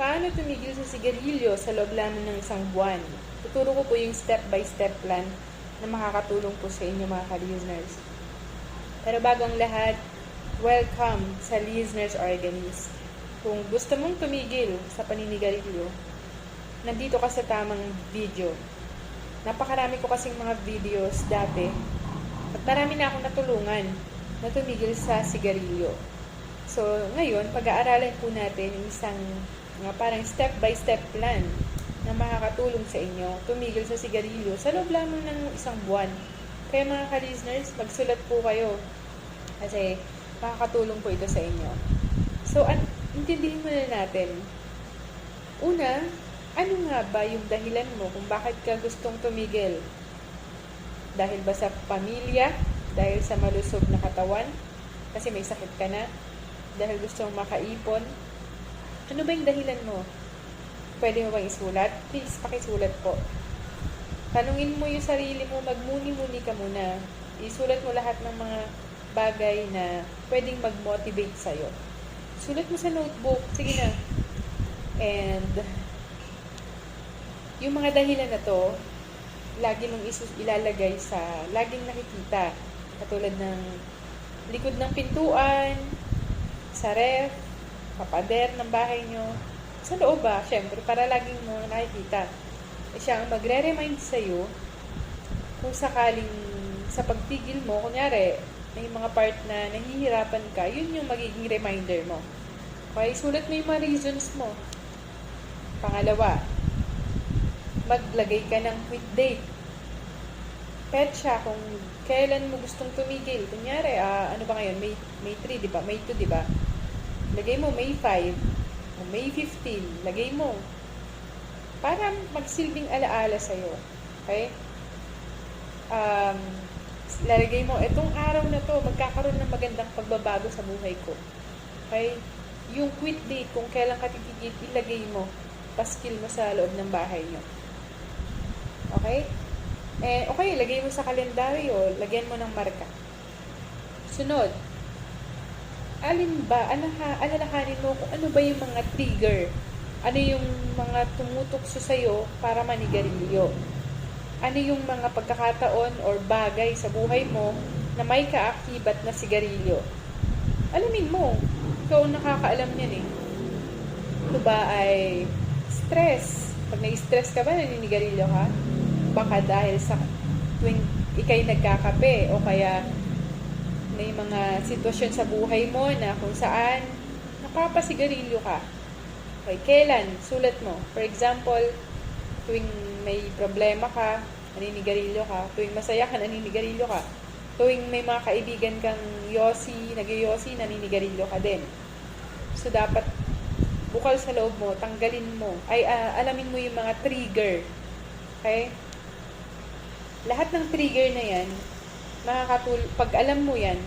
paano tumigil sa sigarilyo sa loob lamang ng isang buwan. Tuturo ko po yung step-by-step plan na makakatulong po sa inyo mga ka-listeners. Pero bago ang lahat, welcome sa Listeners Organist. Kung gusto mong tumigil sa paninigarilyo, nandito ka sa tamang video. Napakarami ko kasing mga videos dati at marami na akong natulungan na tumigil sa sigarilyo. So, ngayon, pag-aaralan po natin isang nga parang step-by-step plan na makakatulong sa inyo tumigil sa sigarilyo sa loob lamang ng isang buwan. Kaya mga ka-listeners, magsulat po kayo kasi makakatulong po ito sa inyo. So, an intindihin muna natin. Una, ano nga ba yung dahilan mo kung bakit ka gustong tumigil? Dahil ba sa pamilya? Dahil sa malusog na katawan? Kasi may sakit ka na? Dahil gusto mong makaipon? Ano ba yung dahilan mo? Pwede mo bang isulat? Please, pakisulat po. Tanungin mo yung sarili mo, magmuni-muni ka muna. Isulat mo lahat ng mga bagay na pwedeng mag-motivate sa'yo. Sulat mo sa notebook. Sige na. And, yung mga dahilan na to, lagi mong isus ilalagay sa laging nakikita. Katulad ng likod ng pintuan, sa ref, papader ng bahay nyo, sa loob ba, syempre, para laging mo nakikita. E siya ang magre-remind sa'yo kung sakaling sa pagpigil mo, kunyari, may mga part na nahihirapan ka, yun yung magiging reminder mo. Okay, sulat mo yung mga reasons mo. Pangalawa, maglagay ka ng quit date. Petsa kung kailan mo gustong tumigil. Kunyari, ah, ano ba ngayon? May, May 3, di ba? May 2, di ba? Lagay mo May 5 o May 15. Lagay mo. Para magsilbing alaala sa'yo. Okay? Um, lalagay mo, itong araw na to, magkakaroon ng magandang pagbabago sa buhay ko. Okay? Yung quit date, kung kailan ka titigil, ilagay mo. Paskil mo sa loob ng bahay nyo. Okay? Eh, okay, lagay mo sa kalendaryo, lagyan mo ng marka. Sunod, alin ba, alaha, alalahanin mo kung ano ba yung mga trigger, ano yung mga tumutukso sa'yo para manigarilyo. Ano yung mga pagkakataon or bagay sa buhay mo na may kaakibat na sigarilyo. Alamin mo, ikaw nakakaalam niyan eh. Ito ba ay stress? Pag na-stress ka ba, naninigarilyo ka? Baka dahil sa tuwing ikay nagkakape o kaya may mga sitwasyon sa buhay mo na kung saan napapasigarilyo ka. Okay, kailan? Sulat mo. For example, tuwing may problema ka, naninigarilyo ka. Tuwing masaya ka, naninigarilyo ka. Tuwing may mga kaibigan kang yosi, nagyoyosi, naninigarilyo ka din. So, dapat bukal sa loob mo, tanggalin mo, ay ah, alamin mo yung mga trigger. Okay? Lahat ng trigger na yan, makakatul pag alam mo yan,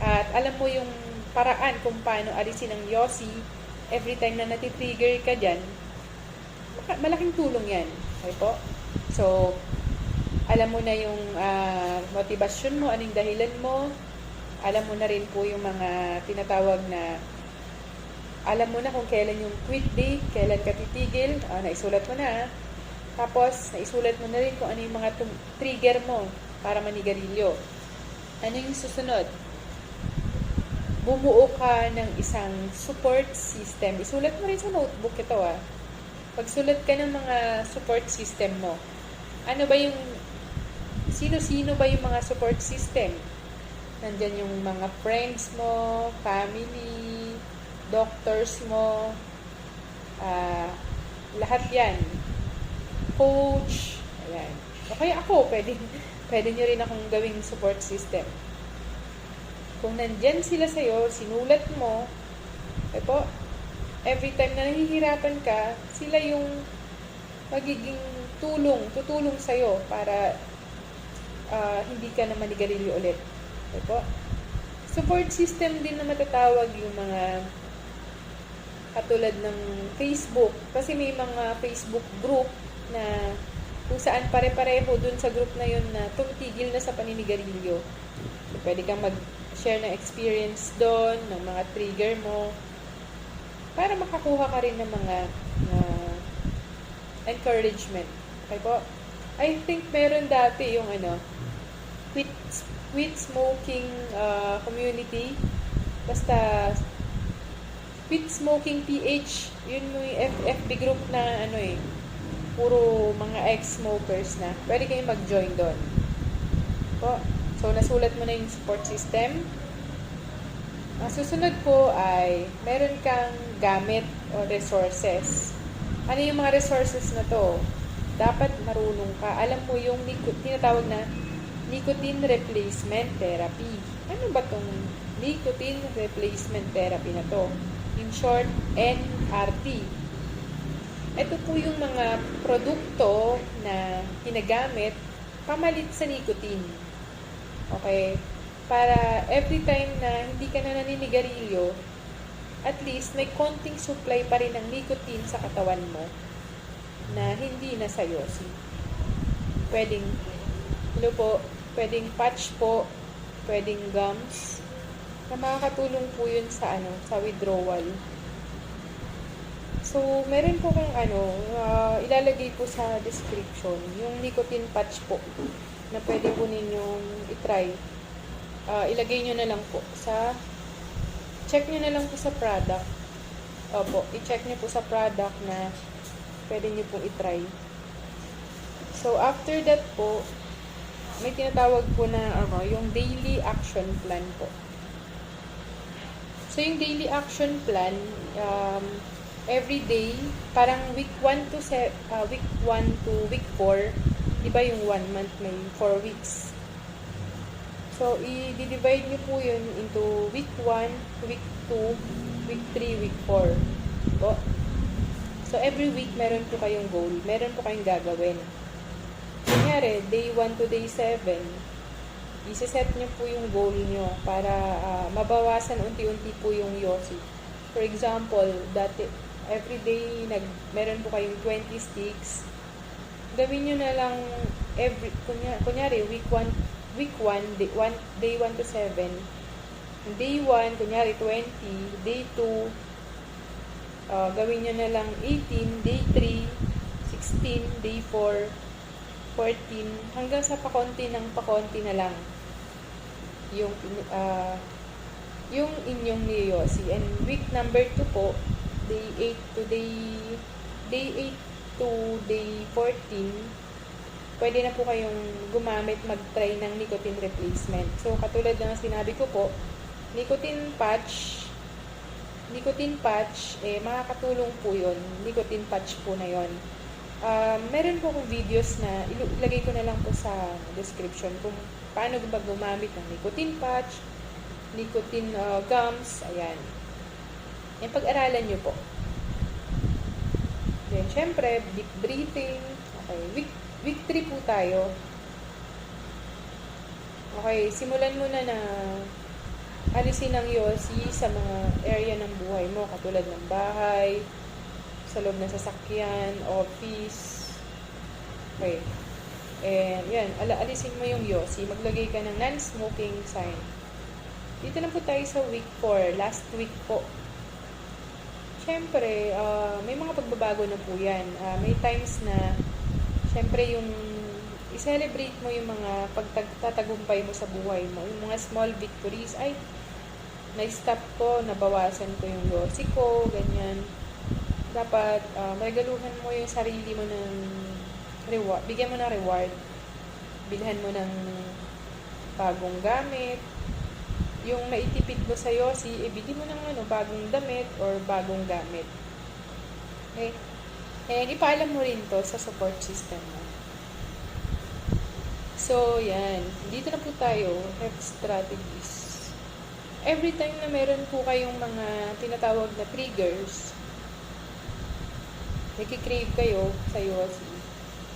at alam mo yung paraan kung paano alisin ang yosi, every time na natitrigger ka dyan, malaking tulong yan. Okay po? So, alam mo na yung ah, motivasyon mo, anong dahilan mo, alam mo na rin po yung mga tinatawag na alam mo na kung kailan yung quit date, kailan ka titigil, ah, naisulat mo na. ah. Tapos, naisulat mo na rin kung ano yung mga trigger mo para manigarilyo. Ano yung susunod? Bumuo ka ng isang support system. Isulat mo rin sa notebook ito ah. Pagsulat ka ng mga support system mo, ano ba yung, sino-sino ba yung mga support system? Nandyan yung mga friends mo, family, doctors mo, ah, lahat yan. Coach, ayan. O kaya ako, pwede, pwede nyo rin akong gawing support system. Kung nandyan sila sa'yo, sinulat mo, eh po, every time na nahihirapan ka, sila yung magiging tulong, tutulong sa'yo para ah, hindi ka na manigarilyo ulit. Okay po? Support system din na matatawag yung mga katulad ng Facebook. Kasi may mga Facebook group na kung saan pare-pareho dun sa group na yun na tumitigil na sa paninigarilyo. So, pwede kang mag-share ng experience doon, ng mga trigger mo. para makakuha ka rin ng mga ah, encouragement. Okay po? I think meron dati yung ano, quit, quit smoking ah, community. Basta, quit smoking PH. Yun yung F- FB group na ano eh, puro mga ex-smokers na. Pwede kayong mag-join doon. Po. So, nasulat mo na yung support system. Ang susunod po ay meron kang gamit o resources. Ano yung mga resources na to? Dapat marunong ka. Alam mo yung tinatawag na nicotine replacement therapy. Ano ba tong nicotine replacement therapy na to? In short, NRT. Ito po yung mga produkto na ginagamit pamalit sa nicotine. Okay? Para every time na hindi ka na naninigarilyo, at least may konting supply pa rin ng nicotine sa katawan mo na hindi na sayosi. Pwedeng, ano po, pwedeng patch po, pwedeng gums, na makakatulong po yun sa ano, sa withdrawal. So, meron po kang ano, ah, ilalagay po sa description, yung nicotine patch po, na pwede po ninyong itry. Ah, ilagay nyo na lang po sa, check nyo na lang po sa product. Opo, i-check nyo po sa product na pwede nyo pong itry. So, after that po, may tinatawag po na ano, yung daily action plan po. So, yung daily action plan, um, every day, parang week 1 to se- uh, week 1 to week 4, di ba yung 1 month may 4 weeks. So, i-divide niyo po yun into week 1, week 2, week 3, week 4. Po. So, every week, meron po kayong goal. Meron po kayong gagawin. Kunyari, day 1 to day 7, isa-set niyo po yung goal niyo para ah, mabawasan unti-unti po yung yosi. For example, dati, every day, nag, meron po kayong 20 sticks. Gawin nyo na lang every, kunya, kunyari, week 1, week 1, day 1, day 1 to 7. Day 1, kunyari 20, day 2, ah, gawin nyo na lang 18, day 3, 16, day 4, 14, hanggang sa pakonti ng pakonti na lang yung ah, yung inyong niyosi. And week number 2 po, day 8 to day day 8 to day 14, pwede na po kayong gumamit mag-try ng nicotine replacement. So, katulad ng sinabi ko po, nicotine patch, nicotine patch, eh, makakatulong po yun. Nicotine patch po na yon. Um, meron po akong videos na ilagay ko na lang po sa description kung paano ba gumamit ng nicotine patch, nicotine uh, gums, ayan. Yan, pag-aralan nyo po. Then, syempre, deep breathing. Okay, week, week 3 po tayo. Okay, simulan mo na na alisin ang yosi sa mga area ng buhay mo, katulad ng bahay, sa loob ng sasakyan, office. Okay. And yan, ala alisin mo yung yosi. Maglagay ka ng non-smoking sign. Dito na po tayo sa week 4, last week po. Siyempre, ah, may mga pagbabago na po yan. Ah, may times na, siyempre yung i-celebrate mo yung mga pagtatagumpay mo sa buhay mo. Yung mga small victories. Ay, na-stop ko, nabawasan ko yung yosi ko, ganyan. Dapat, ah, regaluhan mo yung sarili mo ng reward. Bigyan mo ng reward. Bilhan mo ng bagong gamit, yung naitipid mo sa Yossi, ibili mo ng ano, bagong damit or bagong gamit. Okay? And ipaalam mo rin to sa support system mo. So, yan. Dito na po tayo, health strategies. Every time na meron po kayong mga tinatawag na triggers, nagkikrave kayo sa Yossi,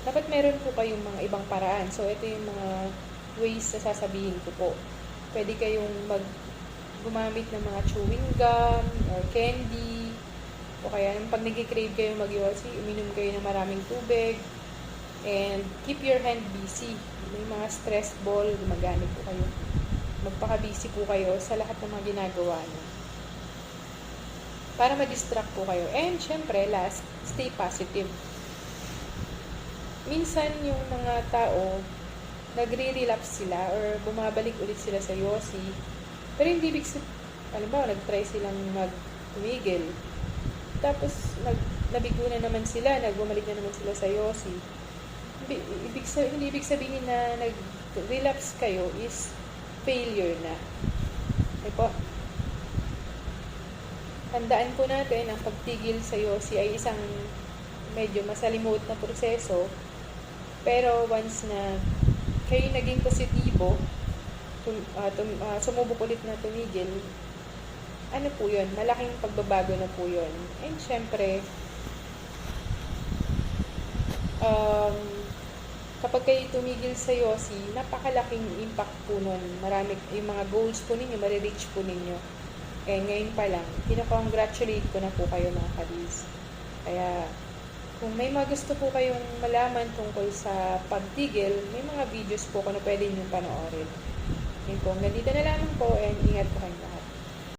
dapat meron po kayong mga ibang paraan. So, ito yung mga ways na sasabihin ko po pwede kayong mag gumamit ng mga chewing gum or candy. O kaya pag nag-crave kayo mag uminom kayo ng maraming tubig. And keep your hand busy. May mga stress ball gumagamit po kayo. Magpaka-busy po kayo sa lahat ng mga ginagawa niyo. Para ma-distract po kayo. And syempre, last, stay positive. Minsan yung mga tao, nagre-relapse sila or bumabalik ulit sila sa yosi. Pero hindi sabihin, alam ba, nag-try silang mag-tumigil. Tapos, nag, nabigo na naman sila, nagbumalik na naman sila sa yosi. Ibig sabihin, hindi ibig sabihin na nag-relapse kayo is failure na. Okay po? Tandaan po natin, ang pagtigil sa yosi ay isang medyo masalimuot na proseso. Pero once na kayo naging positibo, tum, ah, tum, ah, sumubok ulit na tumigil, ano po yun, malaking pagbabago na po yun. And syempre, um, kapag kayo tumigil sa Yossi, napakalaking impact po nun. Marami, yung mga goals po ninyo, marireach po ninyo. Eh, ngayon pa lang, kinakongratulate ko na po kayo mga kadis. Kaya, kung may mga gusto po kayong malaman tungkol sa pagtigil, may mga videos po ko na pwede nyo panoorin. Yun po, nandito na lamang po and ingat po lahat.